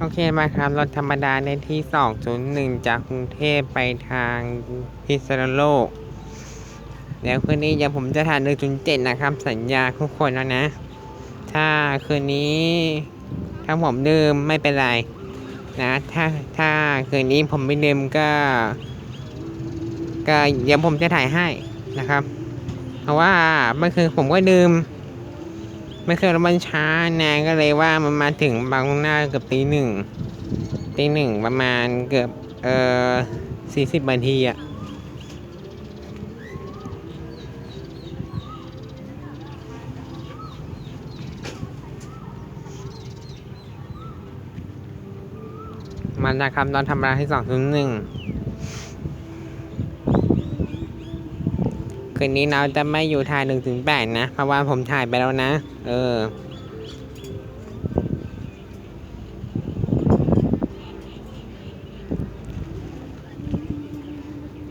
โอเคมาครับรถธรรมดาในที่ 201 จากกรุงเทพไปทางพิษณุโลก เดี๋ยวคืนนี้เดี๋ยวผมจะถ่าย107นะครับ สัญญาทุกคนแล้วนะ ถ้าคืนนี้ถ้าผมลืมไม่เป็นไรนะ ถ้าถ้าคืนนี้ผมไม่ลืมก็ ก็เดี๋ยวผมจะถ่ายให้นะครับ เพราะว่าเมื่อคืนผมก็ลืม ไม่เคยรถมันช้านะก็เลยว่ามันมาถึงบางหน้าเกือบตีหนึ่งตีหนึ่งประมาณเกือบเออสี่สิบนาทีอะมันนะครับตอนทำร้าที่สองศูนย์หนึ่ง คืนนี้เราจะไม่อยู่ถ่ายหนึ่งถึงแปดนะ เพราะว่าผมถ่ายไปแล้วนะ เออ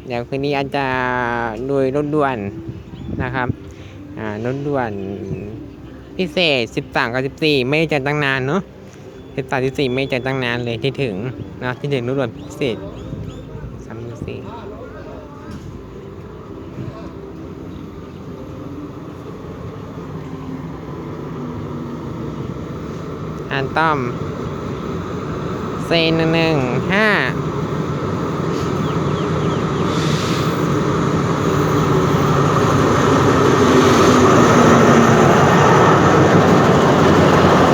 เดี๋ยวคืนนี้อาจจะดูรถด่วนนะครับ อ่ารถด่วนพิเศษ13กับ14ไม่ได้จัดตั้งนานเนาะ13 14ไม่ได้จัดตั้งนานเลยที่ถึงนะที่ถึงรถด่วนพิเศษ อันต้อมเซนหนึ่งห้า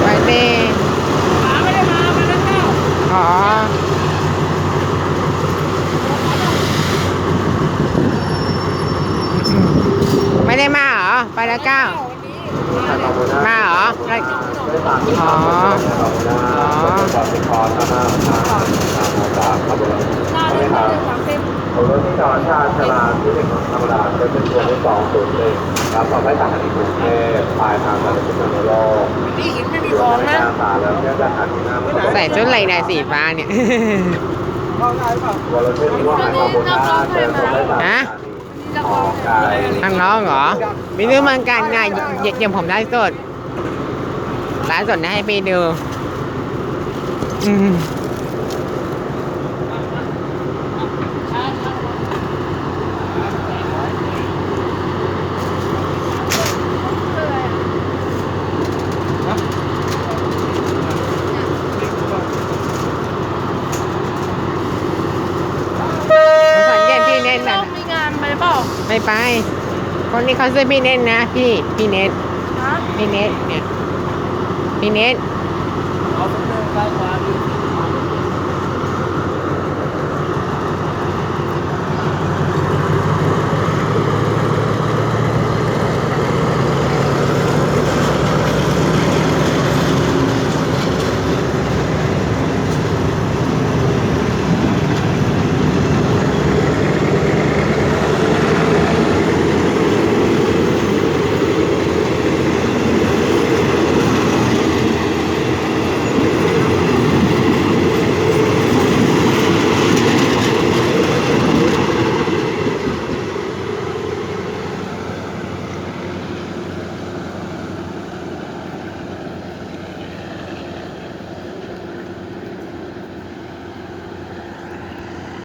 ไปดิป๋าไม่ได้มามาแล้วเจ้าอ๋อไม่ได้มาเหรอ ไปแล้วเก้า มาเหรอได้อ๋ออ๋อหน้าเล่นมาเลยสามสิบรถที่จอดชาติชลาที่หนึ่งธรรมดาจะเป็นตัวที่สองศูนย์หนึ่งรับต่อไปทางอันนี้กรุงเทพปลายทางการพิษณุโลกนี่หินไม่มีส่ขวอนงในนะทางสายแล้วเนี่ยจะหันหน้าไม่ใส่ชุดอะไรเนี่ยสีฟ้าเนี่ยวรเชษฐ์ว่าหายมาบนหน้าเดินตรงไปทางฮะ คอกทางน้องเหรอมีเรื่องมังกันไงเยี่ยมผมได้สดร้านสดนะให้ไปดูอืมสอนเย็นพี่เน้น ต้ นะ องมีงานไปเปล่า ไม่ไป คนนี้เขาซื้อพี่เน้นนะ พี่ พี่เน็ตฮะพี่เน็ตเนี่ย พี่เน็ต